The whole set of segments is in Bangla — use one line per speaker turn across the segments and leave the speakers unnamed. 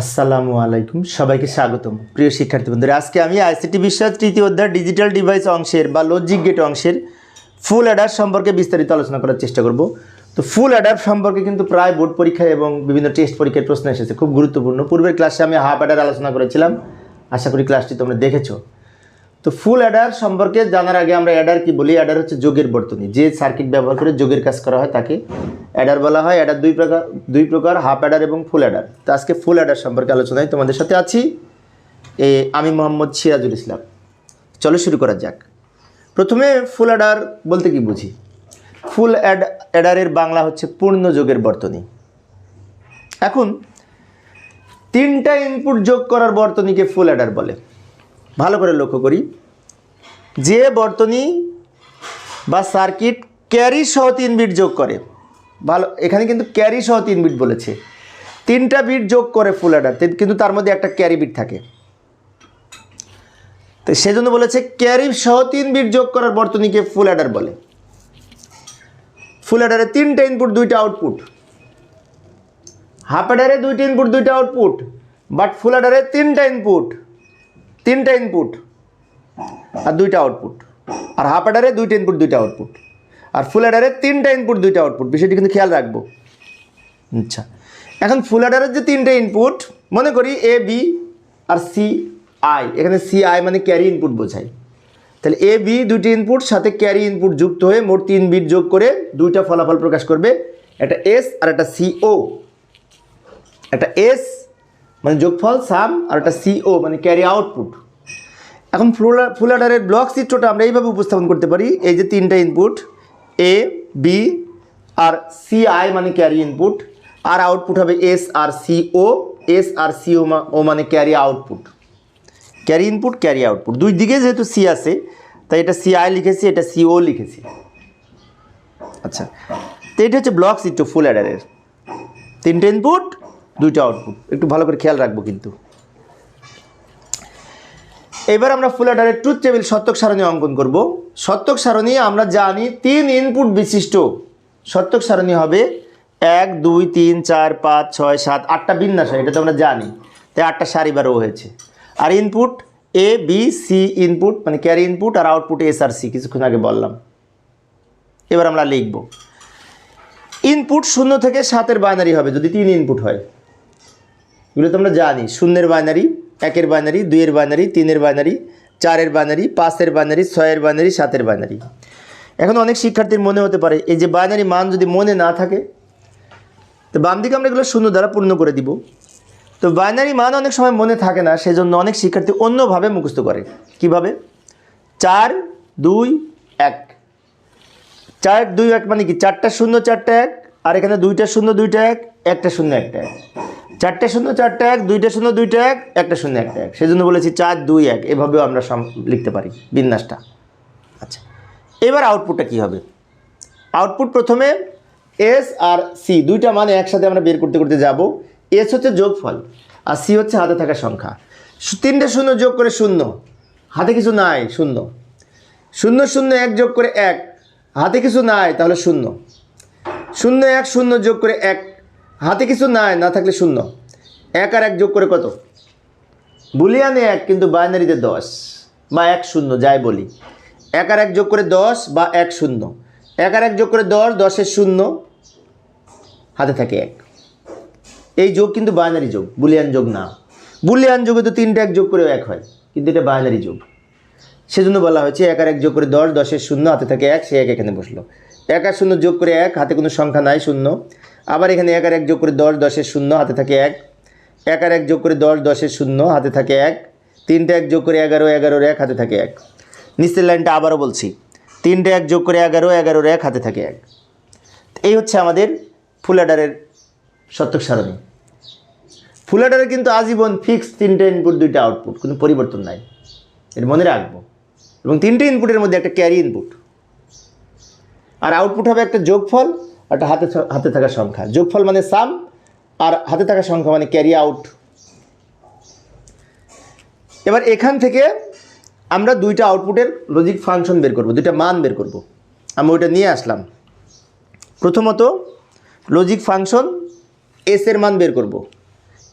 আসসালামু আলাইকুম, সবাইকে স্বাগতম। প্রিয় শিক্ষার্থী বন্ধুরা, আজকে আমি আইসিটি বিশ্বাস তৃতীয় অধ্যায় ডিজিটাল ডিভাইস অংশের বা লজিক গেট অংশের ফুল অ্যাডার সম্পর্কে বিস্তারিত আলোচনা করার চেষ্টা করব। তো ফুল অ্যাডার সম্পর্কে কিন্তু প্রায় বোর্ড পরীক্ষায় এবং বিভিন্ন টেস্ট পরীক্ষায় প্রশ্ন এসেছে, খুব গুরুত্বপূর্ণ। পূর্বের ক্লাসে আমি হাফ অ্যাডার আলোচনা করেছিলাম, আশা করি ক্লাসটি তোমরা দেখেছ। তো ফুল অ্যাডার সম্পর্কে জানার আগে আমরা অ্যাডার কি বলি? অ্যাডার হচ্ছে যোগের বর্তনী, যে সার্কিট ব্যবহার করে যোগের কাজ করা হয় তাকে অ্যাডার বলা হয়, অ্যাডার দুই প্রকার দুই প্রকার, হাফ অ্যাডার এবং ফুল অ্যাডার। তো আজকে ফুল অ্যাডার সম্পর্কে আলোচনায় তোমাদের সাথে আছি এ, আমি মোহাম্মদ সিরাজুল ইসলাম। চলো শুরু করা যাক। প্রথমে ফুল অ্যাডার বলতে কি বুঝি? ফুল অ্যাড, অ্যাডারের বাংলা হচ্ছে পূর্ণ যোগের বর্তনী। এখন, তিনটা ইনপুট যোগ করার বর্তনীকে ফুল অ্যাডার বলে। ভালো করে লক্ষ্য করি। যে বর্তনী বা সার্কিট ক্যারি সহ তিন বিট যোগ করে ভালো, এখানে কিন্তু ক্যারি সহ তিন বিট বলেছে। তিনটা বিট যোগ করে ফুল অ্যাডার কিন্তু তার মধ্যে একটা ক্যারি বিট থাকে। তো সেজন্য বলেছে ক্যারি সহ তিন বিট যোগ করার বর্তনীকে ফুল অ্যাডার বলে। ফুল অ্যাডারে তিনটা ইনপুট দুইটা আউটপুট হাফ অ্যাডারে দুইটা ইনপুট দুইটা আউটপুট বাট ফুল অ্যাডারে তিনটা ইনপুট তিনটা ইনপুট আর দুইটা আউটপুট আর হাফ অ্যাডারে দুইটা ইনপুট দুইটা আউটপুট আর ফুল অ্যাডারে তিনটা ইনপুট দুইটা আউটপুট বিষয়টি কিন্তু খেয়াল রাখব। আচ্ছা। এখন ফুল অ্যাডারের যে তিনটে ইনপুট মনে করি এ বি আর সি আই এখানে সি আই মানে ক্যারি ইনপুট বোঝায়। তাহলে এ বি দুইটি ইনপুট সাথে ক্যারি ইনপুট যুক্ত হয়ে মোট তিন বিট যোগ করে দুইটা ফলাফল প্রকাশ করবে। একটা এস আর একটা সিও একটা এস মানে যোগফল সাম আর একটা সিও মানে ক্যারি আউটপুট এখন ফুল ফুল অ্যাডারের ব্লক চিত্রটা আমরা এইভাবে উপস্থাপন করতে পারি। এই যে তিনটা ইনপুট এ বি আর সি আই মানে ক্যারি ইনপুট আর আউটপুট হবে এস আর সিও এস আর সিও ও মানে carry output carry input carry output দুই দিকে যেহেতু সি আছে, তাই এটা সি আই লিখেছি, এটা সিও লিখেছি। আচ্ছা তো এটা হচ্ছে ব্লক চিত্র ফুল অ্যাডারের তিনটে ইনপুট দুইটা আউটপুট একটু ভালো করে খেয়াল রাখব কিন্তু। এবার আমরা ফুল অ্যাডারের ট্রুথ টেবিল সত্যক সারণী অঙ্কন করব। সত্যক সারণী আমরা জানি তিন ইনপুট বিশিষ্ট। সত্যক সারণী হবে এক, দুই, তিন, চার, পাঁচ, ছয়, সাত, আটটা বিন্যাস হয়, এটা তো আমরা জানি। তাই আটটা সারি বা রো হয়েছে। আর input A B C input মানে ক্যারি ইনপুট আর আউটপুট এস আর সি কিছুক্ষণ আগে বললাম। এবার আমরা লিখব। ইনপুট শূন্য থেকে সাতের বাইনারি হবে, যদি তিন ইনপুট হয়। এগুলো তো আমরা জানি, শূন্যের বাইনারি একের বাইনারি, দুইয়ের বাইনারি, তিনের বাইনারি, চারের বাইনারি, পাঁচের বাইনারি, ছয়ের বাইনারি, সাতের বাইনারি। এখন অনেক শিক্ষার্থীর মনে হতে পারে, এই যে বাইনারি মান যদি মনে না থাকে, তো বাম দিকে আমরা এগুলো শূন্য দ্বারা পূর্ণ করে দিব। তো বাইনারি মান অনেক সময় মনে থাকে না, সেজন্য অনেক শিক্ষার্থী অন্যভাবে মুখস্থ করে। কীভাবে? চার, দুই, এক। চার, দুই, এক মানে কি? চারটা শূন্য, চারটা এক, আর এখানে দুইটা শূন্য, দুইটা এক, একটা শূন্য, একটা এক। চারটে শূন্য, চারটে এক, দুইটা শূন্য, দুইটা এক, একটা শূন্য, একটা এক। সেই জন্য বলেছি চার, দুই, এক। এভাবেও আমরা লিখতে পারি, বিন্যাসটা। আচ্ছা এবার আউটপুটটা কি হবে? আউটপুট প্রথমে এস আর সি দুইটা মানে একসাথে আমরা বের করতে করতে যাব। এস হচ্ছে যোগফল, আর সি হচ্ছে হাতে থাকা সংখ্যা। তিনটে শূন্য যোগ করে শূন্য, হাতে কিছু নাই, শূন্য। শূন্য শূন্য, এক যোগ করে এক, হাতে কিছু নাই, তাহলে শূন্য। শূন্য, এক, শূন্য যোগ করে এক হাতে কিছু নাই, না থাকলে শূন্য। এক আর এক যোগ করে কত? বুলিয়ানে এক, কিন্তু বাইনারিতে দশ, বা এক শূন্য, যাই বলি। এক আর এক যোগ করে দশ, বা এক শূন্য। এক আর এক যোগ করে দশ, দশের শূন্য, হাতে থাকে এক। এই যোগ কিন্তু বাইনারি যোগ, বুলিয়ান যোগ না। বুলিয়ান যোগে তো তিনটা এক যোগ করে এক হয়, কিন্তু এটা বাইনারি যোগ। সেজন্য বলা হয়েছে এক আর এক যোগ করে দশ, দশের শূন্য, হাতে থাকে এক, সে এক এখানে বসল। এক আর শূন্য যোগ করে এক, হাতে কোনো সংখ্যা নাই, শূন্য। আবার এখানে এক আর এক যোগ করে দশ, দশের শূন্য, হাতে থাকে এক। এক আর এক যোগ করে দশ, দশের শূন্য, হাতে থাকে এক। তিনটে এক যোগ করে এগারো, এগারোর এক, হাতে থাকে এক। নিচের লাইনটা আবারও বলছি। তিনটে এক যোগ করে এগারো, এগারোর এক, হাতে থাকে এক। এই হচ্ছে আমাদের ফুল ফুলাডারের সত্যক সারণী। ফুলাডারে কিন্তু আজীবন ফিক্স তিনটে ইনপুট দুইটা আউটপুট কোনো পরিবর্তন নাই। এর মনে রাখব। এবং তিনটে ইনপুটের মধ্যে একটা ক্যারি ইনপুট আর আউটপুট হবে একটা যোগফল একটা হাতে হাতে থাকা সংখ্যা। যোগফল মানে সাম আর হাতে থাকা সংখ্যা মানে ক্যারি আউট এবার এখান থেকে আমরা দুইটা আউটপুটের লজিক ফাংশন বের করব, দুইটা মান বের করব। আমি ওইটা নিয়ে আসলাম। প্রথমত লজিক ফাংশন এস এর মান বের করব।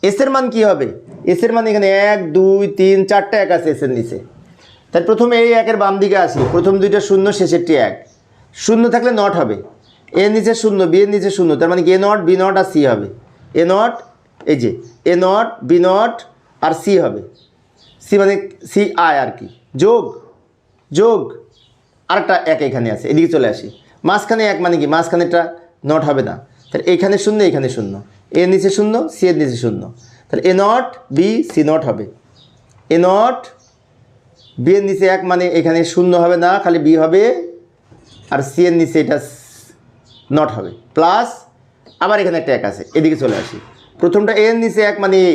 এস এর মান কি হবে? এস এর মান এখানে এক, দুই, তিন, চারটা এক আছে এস এর নিচে। তাই প্রথমে এই একের বাম দিকে আসি। প্রথম দুইটা শূন্য, শেষেরটি এক। শূন্য থাকলে নট হবে। এর নিচে শূন্য বি এর নিচে শূন্য, তার মানে কি এ নট বি নট আর সি হবে। এ নট এই যে এ নট বি নট আর সি হবে। সি মানে সি আয় আর কি। যোগ যোগ, আরেকটা এক এখানে আছে, এদিকে চলে আসি। মাঝখানে এক মানে কি? মাঝখানেটা নট হবে না। তাহলে এখানে শূন্য এখানে শূন্য। এর নিচে শূন্য সি এর নিচে শূন্য। তাহলে A not B C not হবে। এ নট বি এর নিচে এক মানে এখানে শূন্য হবে না, খালি বি হবে, আর সি এর নিচে এটা নট হবে। প্লাস আবার এখানে একটা এক আছে, এদিকে চলে আসি। প্রথমটা এর নিচে এক মানে এ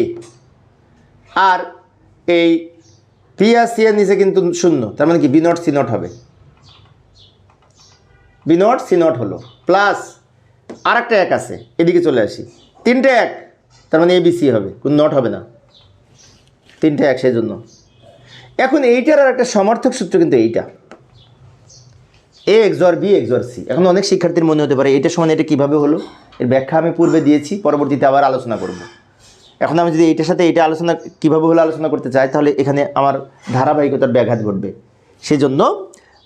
আর এই পি আর সি এর নিচে কিন্তু শূন্য, তার মানে কি? বি নট সি নট হবে। বি নট সি নট হলো। প্লাস আর একটা এক আছে, এদিকে চলে আসি। তিনটে এক, তার মানে এ বি সি হবে। কোন নট হবে না। তিনটে এক, সেই জন্য। এখন এইটার আর একটা সমর্থক সূত্র কিন্তু এইটা। A XOR B XOR C এখন অনেক শিক্ষার্থীর মনে হতে পারে, এটা সমান এটা কীভাবে হলো? এর ব্যাখ্যা আমি পূর্বে দিয়েছি, পরবর্তীতে আবার আলোচনা করব। এখন আমি যদি এটার সাথে এটা আলোচনা, কীভাবে হলো আলোচনা করতে চাই, তাহলে এখানে আমার ধারাবাহিকতার ব্যাঘাত ঘটবে। সেই জন্য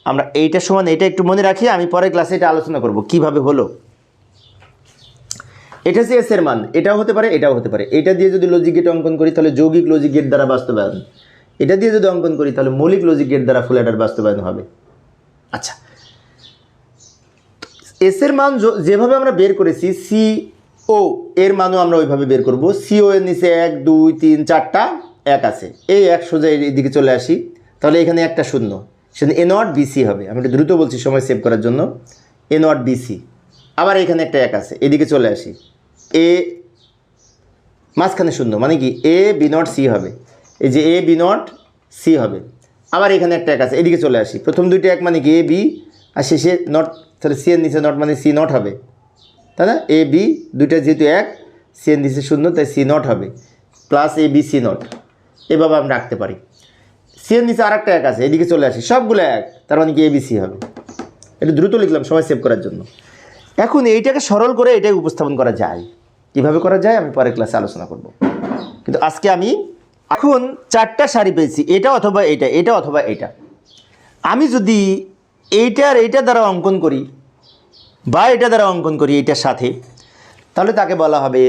আমরা এইটার সমান এটা একটু মনে রাখি, আমি পরের ক্লাসে এটা আলোচনা করব, কীভাবে হলো। এটা হচ্ছে এস এর মান, এটাও হতে পারে, এটাও হতে পারে। এটা দিয়ে যদি লজিক গেট অঙ্কন করি, তাহলে যৌগিক লজিক গেট দ্বারা বাস্তবায়ন। এটা দিয়ে যদি অঙ্কন করি, তাহলে মৌলিক লজিক গেট দ্বারা ফুল বাস্তবায়ন হবে। আচ্ছা এস এর মান যেভাবে আমরা বের করেছি সি ও এর মানও আমরা ওইভাবে বের করব। সিও এর নিচে এক, দুই, তিন, চারটা, এক আছে। এই এক সোজা এই দিকে চলে আসি। তাহলে এখানে একটা শূন্য। সেখানে এ নট বিসি হবে। আমি একটু দ্রুত বলছি সময় সেভ করার জন্য। এ নট বিসি আবার এখানে একটা এক আছে। এদিকে চলে আসি। এ মাঝখানে শূন্য। মানে কি? এ বি নট সি হবে। এই যে এ বি নট সি হবে। আবার এখানে একটা এক আছে। এদিকে চলে আসি। প্রথম দুইটা এক মানে কি? এ বি আর শেষে নট তাহলে সি এর নিচে নট মানে সি নট হবে। তাই না? এ বি দুইটা যেহেতু এক সি এর নিচে শূন্য, তাই সি নট হবে। Plus A B C not এভাবে আমরা রাখতে পারি। সি এর নিচে আরেকটা এক আছে, এদিকে চলে আসি। সবগুলো এক, তার মানে কি এ বি সি হবে। এটা দ্রুত লিখলাম, সময় সেভ করার জন্য। এখন এইটাকে সরল করে এটাকে উপস্থাপন করা যায়। কীভাবে করা যায়? আমি পরের ক্লাসে আলোচনা করব। কিন্তু আজকে আমি এখন চারটা শাড়ি পেয়েছি, এটা অথবা এটা এটা অথবা এটা। আমি যদি এইটা আর এইটা দ্বারা অঙ্কন করি বা এটা দ্বারা অঙ্কন করি এইটার সাথে, তাহলে তাকে বলা হবে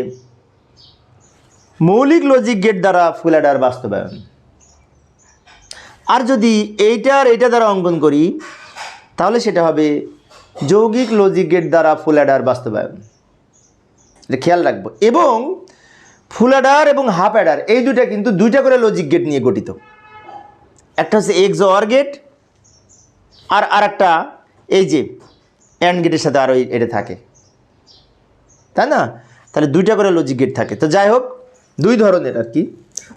মৌলিক লজিক গেট দ্বারা ফুল অ্যাডার বাস্তবায়ন। আর যদি এইটা আর এইটা দ্বারা অঙ্কন করি, তাহলে সেটা হবে যৌগিক লজিক গেট দ্বারা ফুল অ্যাডার বাস্তবায়ন। এটা খেয়াল রাখব। এবং ফুল অ্যাডার এবং হাফ অ্যাডার, এই দুইটা কিন্তু দুইটা করে লজিক গেট নিয়ে গঠিত। একটা হচ্ছে এক্স অর গেট আর আরেকটা, এই যে অ্যান্ড গেটের সাথে আরও এটা থাকে। তাই না? তাহলে দুইটা করে লজিক গেট থাকে। তো যাই হোক, দুই ধরনের আর কি।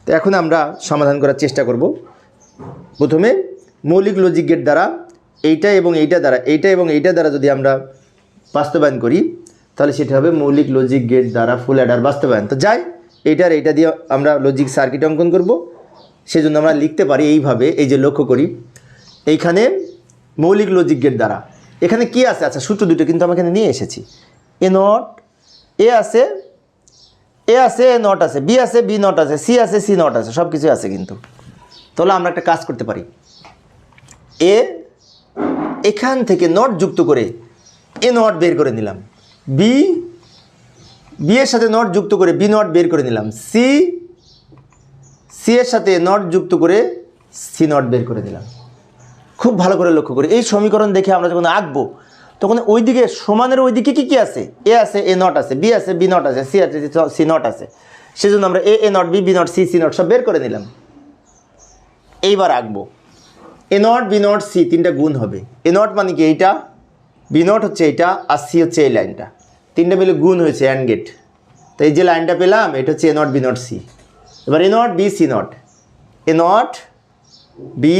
তো এখন আমরা সমাধান করার চেষ্টা করব। প্রথমে মৌলিক লজিক গেট দ্বারা এইটা এবং এইটা দ্বারা, এইটা এবং এইটা দ্বারা যদি আমরা বাস্তবায়ন করি, তাহলে সেটা হবে মৌলিক লজিক গেট দ্বারা ফুল অ্যাডার বাস্তবায়ন। তো যাই, এইটার এইটা দিয়ে আমরা লজিক সার্কিট অঙ্কন করব। সেজন্য আমরা লিখতে পারি এইভাবে, এই যে লক্ষ্য করি। এইখানে মৌলিক লজিক গেট দ্বারা। এখানে কি আছে? আচ্ছা সূত্র দুটো কিন্তু আমি এখানে নিয়ে এসেছি। এ নট এ আছে এ আছে এ নট আছে বি আছে বি নট আছে সি আছে সি নট আছে সব কিছু আছে কিন্তু। তাহলে আমরা একটা কাজ করতে পারি। এ এখান থেকে নট যুক্ত করে এ নট বের করে নিলাম। বি বি এর সাথে নট যুক্ত করে বি নট বের করে নিলাম। সি সি এর সাথে নট যুক্ত করে সি নট বের করে দিলাম খুব ভালো করে লক্ষ্য করি। এই সমীকরণ দেখে আমরা যখন আঁকবো, তখন ওইদিকে সমানের ওইদিকে কি কি আছে? এ আছে, এ নট আছে, বি আছে, বি নট আছে, সি আছে, সি নট আছে। সেজন্য আমরা A A not, B B not, C C not সব বের করে নিলাম। এইবার আঁকবো। A not, B not, C তিনটা গুণ হবে। এ নট মানে কি এইটা? বি নট হচ্ছে এইটা, আর সি হচ্ছে এই লাইনটা। তিনটা মিলে গুণ হয়েছে অ্যান্ড গেট। তো এই যে লাইনটা পেলাম, এটা হচ্ছে A not, B not, C. এবার A not, B, C not. A not, B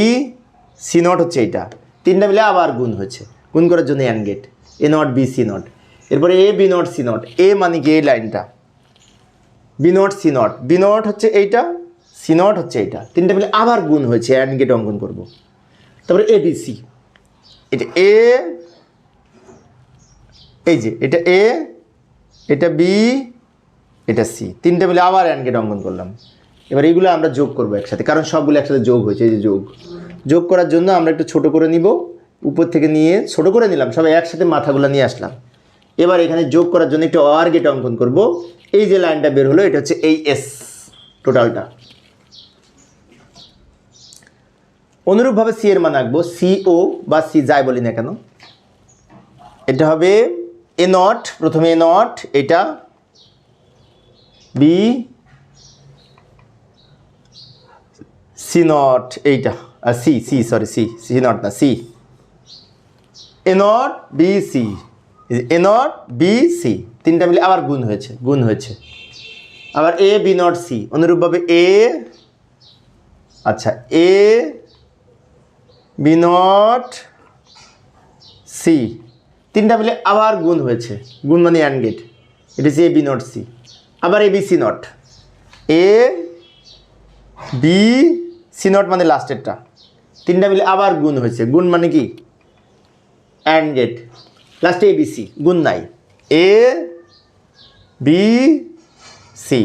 C not হচ্ছে এইটা। তিনটা মিলে আবার গুণ হচ্ছে গুণ করার জন্য and gate. A not, B C not. এরপরে A, B not, C not. A মানে কি? এই লাইনটা। B not, C not. B not হচ্ছে এইটা, সি নট হচ্ছে এইটা। তিনটা মিলে আবার গুণ হয়েছে অ্যান্ড গেট অঙ্কন করব। তারপরে এ, বি, সি। এটা এ, এই যে, এটা এ, এটা বি, এটা সি। তিনটে মিলে আবার অ্যান্ড গেট অঙ্কন করলাম। এবার এইগুলো আমরা যোগ করব একসাথে, কারণ সবগুলো একসাথে যোগ হয়েছে, এই যে যোগ। যোগ করার জন্য আমরা একটু ছোট করে নিব। উপর থেকে নিয়ে ছোট করে নিলাম, সবাই একসাথে মাথাগুলো নিয়ে আসলাম। এবার এখানে যোগ করার জন্য একটু আর গেট অঙ্কন করব। এই যে লাইনটা বের হলো, এটা হচ্ছে এই এস টোটালটা অনুরূপভাবে সি এর মান আঁকবো সি ও বা সি যাই বলি না কেন। এটা হবে এ নট প্রথমে এ নট এটা বি সি নট এইটা। আর C C sorry C C not না C A not B C A not B C তিনটা মিলে আবার গুণ হয়েছে গুণ হয়েছে। আবার এ বি নট সি অনুরূপভাবে এ আচ্ছা এ বি নট সি তিনটা মিলে আবার গুণ হয়েছে। গুণ মানে অ্যান্ড গেট এটা হচ্ছে এ বি নট সি আবার A B C not A B C not মানে লাস্টেরটা তিনটা মিলে আবার গুণ হয়েছে। গুণ মানে কি? অ্যান্ড গেট লাস্টে এ বি সি গুণ নাই। এ বি সি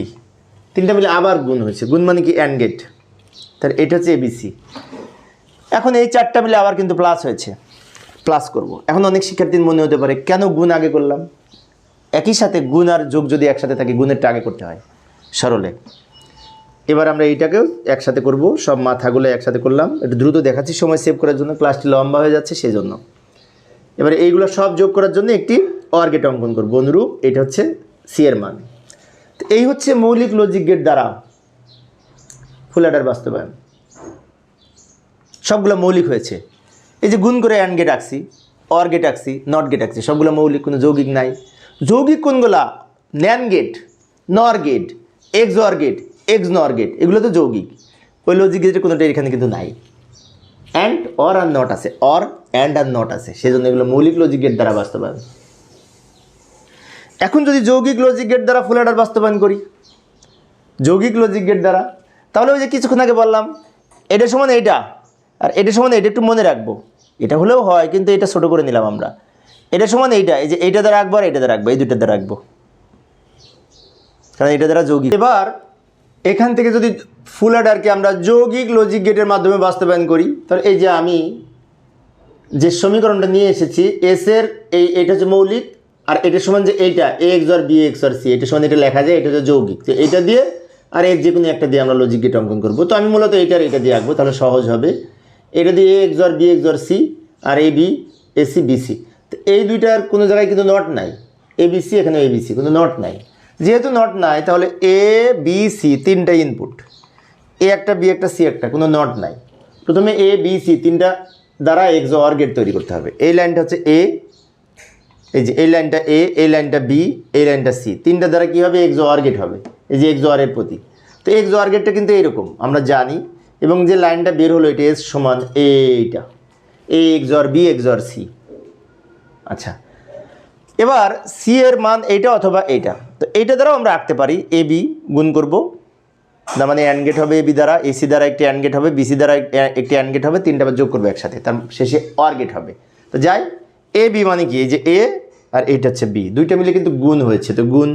তিনটা মিলে আবার গুণ হয়েছে। গুণ মানে কি? অ্যান্ড গেট তাহলে এটা হচ্ছে এ এবিসি এখন এই চারটা মিলে আবার কিন্তু প্লাস হয়েছে। প্লাস করব। এখন অনেক শিক্ষার্থীর মনে হতে পারে, কেন গুণ আগে করলাম? একই সাথে গুণ আর যোগ যদি একসাথে থাকে, গুণেরটা আগে করতে হয়। সরলে। এবার আমরা এইটাকেও একসাথে করব। সব মাথাগুলো একসাথে করলাম। একটু দ্রুত দেখাচ্ছি সময় সেভ করার জন্য। ক্লাসটি লম্বা হয়ে যাচ্ছে সেই জন্য এবারে এইগুলো সব যোগ করার জন্য একটি অর্গেট অঙ্কন করব। অনুরূপ এটা হচ্ছে সি এর মান। এই হচ্ছে মৌলিক লজিক গেট দ্বারা ফুলাডার বাস্তবায়ন। সবগুলো মৌলিক হয়েছে। এই যে গুণ করে অ্যান্ড গেট আঁকছি অর গেট আঁকছি নট গেট আঁকছি, সবগুলো মৌলিক, কোনো যৌগিক নাই। যৌগিক কোনগুলা? NAND gate NOR gate XOR gate XNOR gate এগুলো তো যৌগিক। ওই লজিক গেটের কোনোটা এখানে কিন্তু নাই? অ্যান্ড অর আর নট আছে। অর অ্যান্ড আর নট আছে। সেজন্য এগুলো মৌলিক লজিক গেট দ্বারা বাস্তবায়ন। এখন যদি যৌগিক লজিক গেট দ্বারা ফুল অ্যাডার বাস্তবায়ন করি, যৌগিক লজিক গেট দ্বারা, তাহলে ওই যে কিছুক্ষণ আগে বললাম, এটা সমান এইটা। আর এটা সমান এটা একটু মনে রাখব। এটা হলেও হয়, কিন্তু এটা ছোটো করে নিলাম আমরা। এটা সমান এইটা, এই যে এইটা দ্বারা রাখব আর এটা দ্বারা রাখব এই দুইটা দ্বারা রাখব কারণ এটা দ্বারা যৌগিক। এবার এখান থেকে যদি ফুল অ্যাডারকে আমরা যৌগিক লজিক গেটের মাধ্যমে বাস্তবায়ন করি, তাহলে এই যে আমি যে সমীকরণটা নিয়ে এসেছি এস এর এই এটা হচ্ছে মৌলিক, আর এটার সমান যে এইটা A XOR B XOR C এটার সমান এটা লেখা যায়, এটা হচ্ছে যৌগিক। তো এটা দিয়ে আর এর যে কোনো একটা দিয়ে আমরা লজিক গেট অঙ্কন করব। তো আমি মূলত এইটার এটা দিয়ে আঁকবো, তাহলে সহজ হবে। এটা দিয়ে A XOR B XOR C R A B A C B C তো এই দুইটার কোনো জায়গায় কিন্তু নট নাই। এ বি সি এখানে এ বি সি কোনো নট নাই। যেহেতু নট নাই, তাহলে এ বি সি তিনটা ইনপুট এ একটা বি একটা সি একটা, কোনো নট নাই। প্রথমে এ বি সি তিনটা দ্বারা এক্স অর গেট তৈরি করতে হবে। এই লাইনটা হচ্ছে এ এই যে এই লাইনটা এ এই লাইনটা বি এই লাইনটা সি তিনটা দ্বারা কী হবে? এক্স অর গেট হবে। এই যে এক্স অর এর প্রতীক। তো এক্স অর গেটটা কিন্তু এরকম আমরা জানি। এবং যে লাইনটা বের হলো, এটা এস সমান এইটা। A XOR B XOR C আচ্ছা এবার সি এর মান এইটা অথবা এইটা। তো এইটা দ্বারাও আমরা আঁকতে পারি এ বি গুণ করব। তার মানে অ্যান্ড গেট হবে বি দ্বারা এসি দ্বারা একটি অ্যান্ড গেট হবে বিসি দ্বারা একটি অ্যান্ড গেট হবে, তিনটা যোগ করবে একসাথে। তার শেষে অর গেট হবে। তো যাই এ বি মানে কি? এই যে এ আর এইটা হচ্ছে বি দুইটা মিলে কিন্তু গুণ হয়েছে। তো গুণ,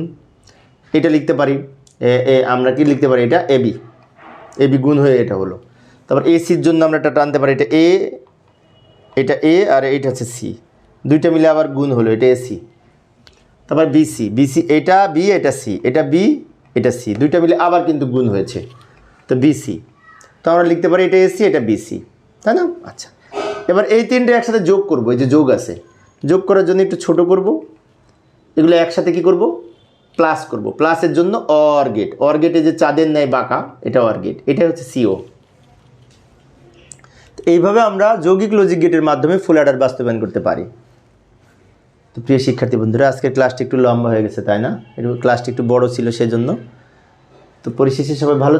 এটা লিখতে পারি। এ এ, আমরা কি লিখতে পারি এটা? এ বি এ বি গুণ হয়ে এটা হলো। তারপর এসির জন্য আমরা এটা টানতে পারি। এটা এ এটা এ আর এইটা হচ্ছে সি দুইটা মিলে আবার গুণ হলো। এটা এসি তারপর বিসি বিসি এটা বি এটা সি এটা বি এটা সি দুইটা মিলে আবার কিন্তু গুণ হয়েছে। তো বিসি তো আমরা লিখতে পারি এটা এসি এটা বিসি তাই না? আচ্ছা। এবার এই তিনটে একসাথে যোগ করব, এই যে যোগ আছে। যোগ করার জন্য একটু ছোট করব। এগুলো একসাথে কি করব? প্লাস করব। প্লাসের জন্য অর গেট অর গেটে যে চাঁদের নেয় বাঁকা, এটা অর গেট এটা হচ্ছে সিও এইভাবে আমরা যৌগিক লজিক গেটের মাধ্যমে ফুল অ্যাডার বাস্তবায়ন করতে পারি। তো প্রিয় শিক্ষার্থী বন্ধুরা, আজকে ক্লাসটি একটু লম্বা হয়ে গেছে, তাই না? একটু ক্লাসটি একটু বড় ছিল সেজন্য। তো পরিশেষে সবাই ভালো